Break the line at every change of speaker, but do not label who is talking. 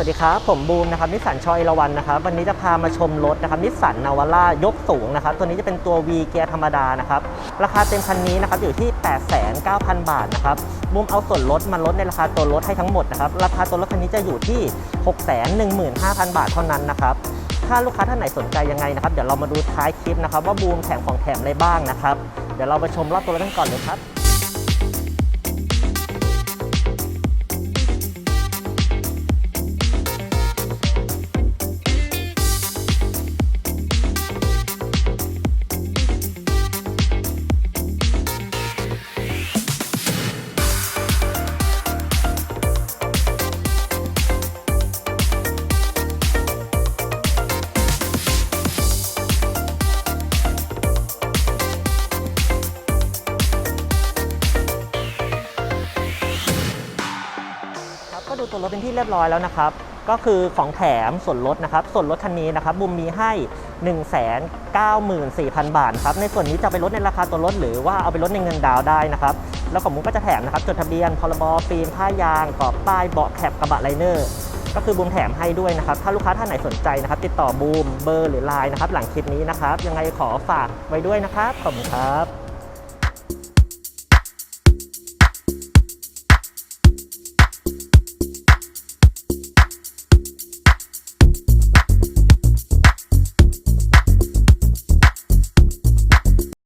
สวัสดีครับ ผมบูมนะครับนิสสันชอยละวันนะครับวันนี้จะพามาชมรถนะครับนิสสันนาวาร่ายกสูงนะครับตัวนี้จะเป็นตัว V เกียร์ธรรมดานะครับราคาเต็มคันนี้นะครับอยู่ที่ 8,900 บาทนะครับบูมเอาส่วนลดมาลดในราคาตัวรถให้ทั้งหมดนะครับราคาตัวรถคันนี้จะอยู่ที่ 615,000 บาทเท่านั้นนะครับถ้าลูกค้าท่านไหนสนใจยังไงนะครับเดี๋ยวเรามาดูท้ายคลิปนะครับว่าบูมแถมของแถมอะไรบ้างนะครับเดี๋ยวเราไปชมรอบตัวรถกันก่อนเลยครับ ดูตัวรถเป็นที่เรียบร้อยแล้วนะครับ ก็คือของแถมส่วนลดนะครับ ส่วนลดคันนี้นะครับบุมมีให้ 1 9 4 0 0 0 บาทครับ ในส่วนนี้จะไปลดในราคาตัวรถหรือว่าเอาไปลดในเงินดาวได้นะครับ แล้วของบุมก็จะแถมนะครับจดทะเบียนพรบฟิล์มผ้ายางกรอบป้ายเบาะแคปกระบะไลเนอร์ก็คือบูมแถมให้ด้วยนะครับ ถ้าลูกค้าท่านไหนสนใจนะครับ ติดต่อบูมเบอร์หรือไลน์นะครับ หลังคลิปนี้นะครับ ยังไงขอฝากไว้ด้วยนะครับ ขอบคุณครับ